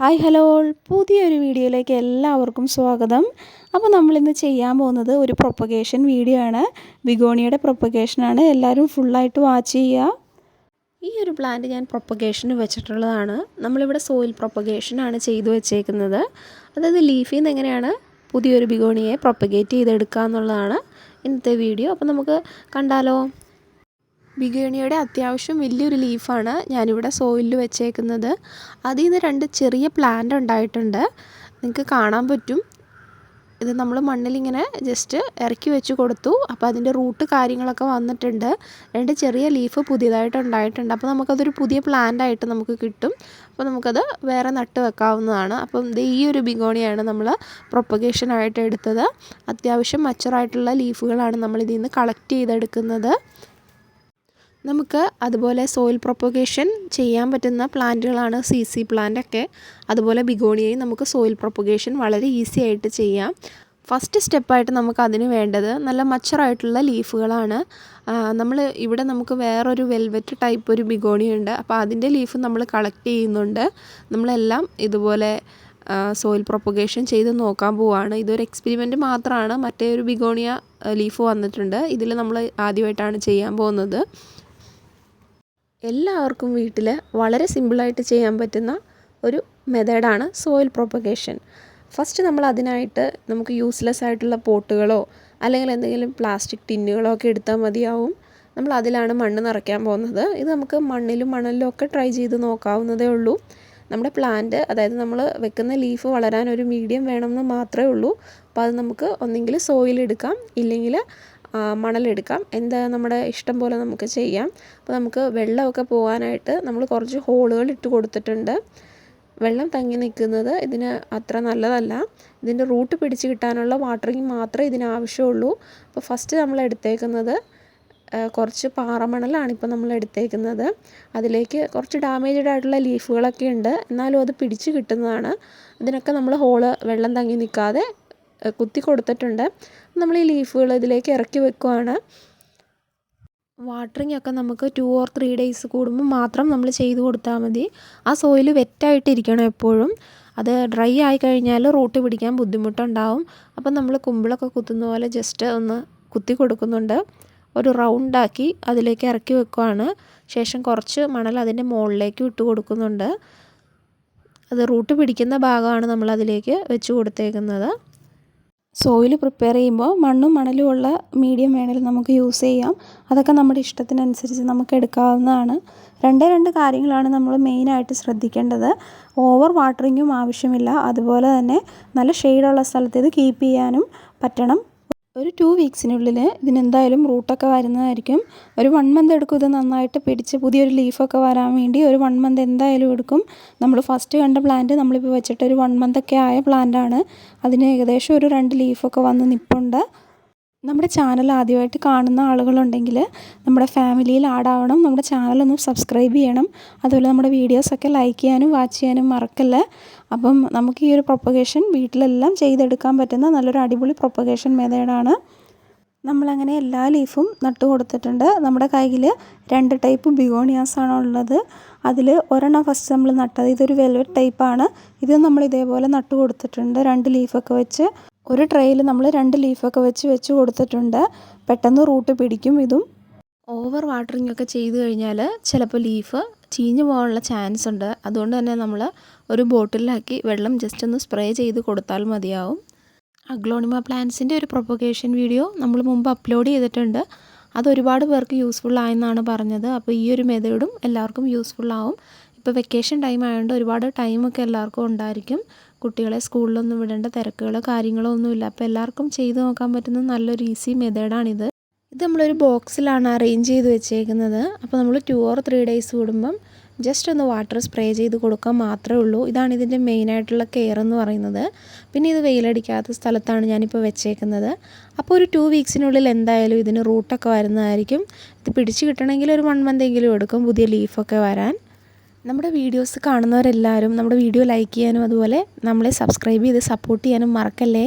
Hi hello പുതിയൊരു വീഡിയോയിലേക്ക് എല്ലാവർക്കും സ്വാഗതം. അപ്പോൾ നമ്മളിന്ന് ചെയ്യാൻ പോകുന്നത് ഒരു പ്രൊപ്പഗേഷൻ വീഡിയോ ആണ്. ബിഗോണിയുടെ പ്രൊപ്പഗേഷനാണ് എല്ലാവരും ഫുള്ളായിട്ട് വാച്ച് ചെയ്യുക. ഈ ഒരു പ്ലാന്റ് ഞാൻ പ്രൊപ്പഗേഷന് വെച്ചിട്ടുള്ളതാണ്. നമ്മളിവിടെ സോയിൽ പ്രൊപ്പഗേഷനാണ് ചെയ്തു വെച്ചേക്കുന്നത്. അതായത് ലീഫിൽ നിന്ന് എങ്ങനെയാണ് പുതിയൊരു ബിഗോണിയെ പ്രൊപ്പഗേറ്റ് ചെയ്തെടുക്കുക എന്നുള്ളതാണ് ഇന്നത്തെ വീഡിയോ അപ്പോൾ നമുക്ക് കണ്ടാലോ? ബിഗേണിയുടെ അത്യാവശ്യം വലിയൊരു ലീഫാണ് ഞാനിവിടെ സോയിലിൽ വെച്ചേക്കുന്നത്. അതിൽ നിന്ന് രണ്ട് ചെറിയ പ്ലാന്റ് ഉണ്ടായിട്ടുണ്ട്. നിങ്ങൾക്ക് കാണാൻ പറ്റും. ഇത് നമ്മൾ മണ്ണിലിങ്ങനെ ജസ്റ്റ് ഇറക്കി വെച്ച് കൊടുത്തു. അപ്പോൾ അതിന്റെ റൂട്ട് കാര്യങ്ങളൊക്കെ വന്നിട്ടുണ്ട്. രണ്ട് ചെറിയ ലീഫ് പുതിയതായിട്ട് ഉണ്ടായിട്ടുണ്ട്. അപ്പോൾ നമുക്കതൊരു പുതിയ പ്ലാന്റ് ആയിട്ട് നമുക്ക് കിട്ടും. അപ്പോൾ നമുക്കത് വേറെ നട്ട് വെക്കാവുന്നതാണ്. അപ്പം ഇത് ഈ ഒരു ബിഗോണിയാണ് നമ്മൾ പ്രൊപ്പഗേഷനായിട്ട് എടുത്തത്. അത്യാവശ്യം മച്ചറായിട്ടുള്ള ലീഫുകളാണ് നമ്മൾ ഇതിൽ നിന്ന് കളക്ട് ചെയ്തെടുക്കുന്നത്. നമുക്ക് അതുപോലെ സോയിൽ പ്രൊപ്പഗേഷൻ ചെയ്യാൻ പറ്റുന്ന പ്ലാന്റുകളാണ് സി സി പ്ലാന്റൊക്കെ. അതുപോലെ ബിഗോണിയയും നമുക്ക് സോയിൽ പ്രൊപ്പഗേഷൻ വളരെ ഈസി ആയിട്ട് ചെയ്യാം. ഫസ്റ്റ് സ്റ്റെപ്പായിട്ട് നമുക്ക് അതിന് വേണ്ടത് നല്ല മച്ചറായിട്ടുള്ള ലീഫുകളാണ് നമ്മൾ ഇവിടെ നമുക്ക് വേറൊരു വെൽവെറ്റ് ടൈപ്പ് ഒരു ബിഗോണിയുണ്ട് അപ്പോൾ അതിന്റെ ലീഫ് നമ്മൾ കളക്ട് ചെയ്യുന്നുണ്ട്. നമ്മളെല്ലാം ഇതുപോലെ സോയിൽ പ്രൊപ്പഗേഷൻ ചെയ്ത് നോക്കാൻ പോവുകയാണ് ഇതൊരു എക്സ്പെരിമെന്റ് മാത്രമാണ് മറ്റേ ഒരു ബിഗോണിയ ലീഫ് വന്നിട്ടുണ്ട്. ഇതിൽ നമ്മൾ ആദ്യമായിട്ടാണ് ചെയ്യാൻ പോകുന്നത്. എല്ലാവർക്കും വീട്ടിൽ വളരെ സിമ്പിളായിട്ട് ചെയ്യാൻ പറ്റുന്ന ഒരു മെത്തേഡാണ് സോയിൽ പ്രൊപ്പഗേഷൻ. ഫസ്റ്റ് നമ്മൾ അതിനായിട്ട് നമുക്ക് യൂസ്ലെസ് ആയിട്ടുള്ള പോട്ടുകളോ അല്ലെങ്കിൽ എന്തെങ്കിലും പ്ലാസ്റ്റിക് ടിന്നുകളോ ഒക്കെ എടുത്താൽ മതിയാവും. നമ്മൾ അതിലാണ് മണ്ണ് നിറയ്ക്കാൻ പോകുന്നത്. ഇത് നമുക്ക് മണ്ണിലും മണലിലും ഒക്കെ ട്രൈ ചെയ്ത് നോക്കാവുന്നതേ ഉള്ളൂ. നമ്മുടെ പ്ലാന്റ് അതായത് നമ്മൾ വെക്കുന്ന ലീഫ് വളരാൻ ഒരു മീഡിയം വേണമെന്ന് മാത്രമേ ഉള്ളൂ. അപ്പോൾ അത് നമുക്ക് ഒന്നെങ്കിൽ സോയിൽ എടുക്കാം. ഇല്ലെങ്കിൽ മണലെടുക്കാം. എന്താ നമ്മുടെ ഇഷ്ടം പോലെ നമുക്ക് ചെയ്യാം. അപ്പോൾ നമുക്ക് വെള്ളമൊക്കെ പോകാനായിട്ട് നമ്മൾ കുറച്ച് ഹോളുകൾ ഇട്ട് കൊടുത്തിട്ടുണ്ട്. വെള്ളം തങ്ങി നിൽക്കുന്നത് ഇതിന് അത്ര നല്ലതല്ല. ഇതിന്റെ റൂട്ട് പിടിച്ച് കിട്ടാനുള്ള വാട്ടറിങ് മാത്രമേ ഇതിന് ആവശ്യമുള്ളൂ. അപ്പോൾ ഫസ്റ്റ് നമ്മൾ എടുത്തേക്കുന്നത് കുറച്ച് പാറമണലാണ് ഇപ്പോൾ നമ്മൾ എടുത്തേക്കുന്നത്. അതിലേക്ക് കുറച്ച് ഡാമേജഡ് ആയിട്ടുള്ള ലീഫുകളൊക്കെ ഉണ്ട്. എന്നാലും അത് പിടിച്ച് കിട്ടുന്നതാണ്. ഇതിനൊക്കെ നമ്മൾ ഹോൾ വെള്ളം തങ്ങി നിൽക്കാതെ കുത്തി കൊടുത്തിട്ടുണ്ട്. നമ്മൾ ഈ ലീഫുകൾ ഇതിലേക്ക് ഇറക്കി വെക്കുവാണ്. വാട്ടറിങ് ഒക്കെ നമുക്ക് ടു ഓർ ത്രീ ഡേയ്സ് കൂടുമ്പോൾ മാത്രം നമ്മൾ ചെയ്ത് കൊടുത്താൽ മതി. ആ സോയിൽ വെറ്റായിട്ടിരിക്കണം എപ്പോഴും. അത് ഡ്രൈ ആയി കഴിഞ്ഞാൽ റൂട്ട് പിടിക്കാൻ ബുദ്ധിമുട്ടുണ്ടാവും. അപ്പം നമ്മൾ കുമ്പിളൊക്കെ കുത്തുന്ന പോലെ ജസ്റ്റ് ഒന്ന് കുത്തി കൊടുക്കുന്നുണ്ട്. ഒരു റൗണ്ടാക്കി അതിലേക്ക് ഇറക്കി വെക്കുവാണ്. ശേഷം കുറച്ച് മണൽ അതിന്റെ മുകളിലേക്ക് ഇട്ട് കൊടുക്കുന്നുണ്ട്. അത് റൂട്ട് പിടിക്കുന്ന ഭാഗമാണ് നമ്മൾ അതിലേക്ക് വെച്ച് കൊടുത്തേക്കുന്നത്. സോയിൽ പ്രിപ്പയർ ചെയ്യുമ്പോൾ മണ്ണും മണലും ഉള്ള മീഡിയം വേണമെങ്കിൽ നമുക്ക് യൂസ് ചെയ്യാം. അതൊക്കെ നമ്മുടെ ഇഷ്ടത്തിനനുസരിച്ച് നമുക്ക് എടുക്കാവുന്നതാണ്. രണ്ടേ രണ്ട് കാര്യങ്ങളാണ് നമ്മൾ മെയിനായിട്ട് ശ്രദ്ധിക്കേണ്ടത്. ഓവർ വാട്ടറിങ്ങും ആവശ്യമില്ല. അതുപോലെ തന്നെ നല്ല ഷെയ്ഡുള്ള സ്ഥലത്ത് ഇത് കീപ്പ് ചെയ്യാനും പറ്റണം. ഒരു ടു വീക്സിനുള്ളിൽ ഇതിനെന്തായാലും റൂട്ടൊക്കെ വരുന്നതായിരിക്കും. ഒരു വൺ മന്ത് എടുക്കും ഇത് നന്നായിട്ട് പിടിച്ച് പുതിയൊരു ലീഫൊക്കെ വരാൻ വേണ്ടി ഒരു വൺ മന്ത് എന്തായാലും എടുക്കും. നമ്മൾ ഫസ്റ്റ് കണ്ട പ്ലാന്റ് നമ്മളിപ്പോൾ വെച്ചിട്ട് ഒരു വൺ മന്തൊക്കെ ആയ പ്ലാന്റാണ് അതിന് ഏകദേശം ഒരു രണ്ട് ലീഫൊക്കെ വന്ന് നിൽപ്പുണ്ട് നമ്മുടെ ചാനൽ ആദ്യമായിട്ട് കാണുന്ന ആളുകളുണ്ടെങ്കിൽ നമ്മുടെ ഫാമിലിയിൽ ആഡാവണം നമ്മുടെ ചാനലൊന്ന് സബ്സ്ക്രൈബ് ചെയ്യണം. അതുപോലെ നമ്മുടെ വീഡിയോസൊക്കെ ലൈക്ക് ചെയ്യാനും വാച്ച് ചെയ്യാനും മറക്കല്ല? അപ്പം നമുക്ക് ഈ ഒരു പ്രൊപ്പഗേഷൻ വീട്ടിലെല്ലാം ചെയ്തെടുക്കാൻ പറ്റുന്ന നല്ലൊരു അടിപൊളി പ്രൊപ്പഗേഷൻ മെത്തേഡാണ് നമ്മളങ്ങനെ എല്ലാ ലീഫും നട്ടു കൊടുത്തിട്ടുണ്ട്. നമ്മുടെ കയ്യിൽ രണ്ട് ടൈപ്പ് ബിഗോണിയാസാണ് ഉള്ളത്. അതിൽ ഒരെണ്ണം ഫസ്റ്റ് നമ്മൾ നട്ടത് ഇതൊരു വെൽവെറ്റ് ടൈപ്പാണ് ഇത് നമ്മൾ ഇതേപോലെ നട്ടു കൊടുത്തിട്ടുണ്ട്. രണ്ട് ലീഫൊക്കെ വെച്ച് ഒരു ട്രേയിൽ നമ്മൾ രണ്ട് ലീഫൊക്കെ വെച്ച് വെച്ച് കൊടുത്തിട്ടുണ്ട്. പെട്ടെന്ന് റൂട്ട് പിടിക്കും ഇതും. ഓവർ വാട്ടറിംഗ് ഒക്കെ ചെയ്തു കഴിഞ്ഞാൽ ചിലപ്പോൾ ലീഫ് ചീഞ്ഞു പോകാനുള്ള ചാൻസ് ഉണ്ട്. അതുകൊണ്ട് തന്നെ നമ്മൾ ഒരു ബോട്ടിലാക്കി വെള്ളം ജസ്റ്റ് ഒന്ന് സ്പ്രേ ചെയ്ത് കൊടുത്താൽ മതിയാവും. അഗ്ലോണിമ പ്ലാന്റ്സിന്റെ ഒരു പ്രൊപ്പഗേഷൻ വീഡിയോ നമ്മൾ മുമ്പ് അപ്ലോഡ് ചെയ്തിട്ടുണ്ട്. അത് ഒരുപാട് പേർക്ക് യൂസ്ഫുൾ ആയെന്നാണ് പറഞ്ഞത്. അപ്പോൾ ഈ ഒരു മെത്തേഡും എല്ലാവർക്കും യൂസ്ഫുൾ ആവും. ഇപ്പോൾ വെക്കേഷൻ ടൈം ആയതുകൊണ്ട് ഒരുപാട് ടൈമൊക്കെ എല്ലാവർക്കും ഉണ്ടായിരിക്കും. കുട്ടികളെ സ്കൂളിലൊന്നും വിടേണ്ട തിരക്കുകളോ കാര്യങ്ങളോ ഒന്നുമില്ല. അപ്പോൾ എല്ലാവർക്കും ചെയ്ത് നോക്കാൻ പറ്റുന്ന നല്ലൊരു ഈസി മെത്തേഡാണിത് ഇത് നമ്മളൊരു ബോക്സിലാണ് അറേഞ്ച് ചെയ്ത് വെച്ചേക്കുന്നത്. അപ്പോൾ നമ്മൾ ടു ഓർ ത്രീ ഡേയ്സ് കൂടുമ്പം ജസ്റ്റ് ഒന്ന് വാട്ടർ സ്പ്രേ ചെയ്ത് കൊടുക്കാൻ മാത്രമേ ഉള്ളൂ. ഇതാണ് ഇതിന്റെ മെയിനായിട്ടുള്ള കെയർ എന്ന് പറയുന്നത്. പിന്നെ ഇത് വെയിലടിക്കാത്ത സ്ഥലത്താണ് ഞാനിപ്പോൾ വെച്ചേക്കുന്നത്. അപ്പോൾ ഒരു ടു വീക്സിനുള്ളിൽ എന്തായാലും ഇതിന് റൂട്ടൊക്കെ വരുന്നതായിരിക്കും. ഇത് പിടിച്ച് കിട്ടണമെങ്കിൽ ഒരു വൺ മന്ത് എങ്കിലും എടുക്കും പുതിയ ലീഫൊക്കെ വരാൻ. നമ്മുടെ വീഡിയോസ് കാണുന്നവരെല്ലാവരും നമ്മുടെ വീഡിയോ ലൈക്ക് ചെയ്യാനും അതുപോലെ നമ്മളെ സബ്സ്ക്രൈബ് ചെയ്ത് സപ്പോർട്ട് ചെയ്യാനും മറക്കല്ലേ?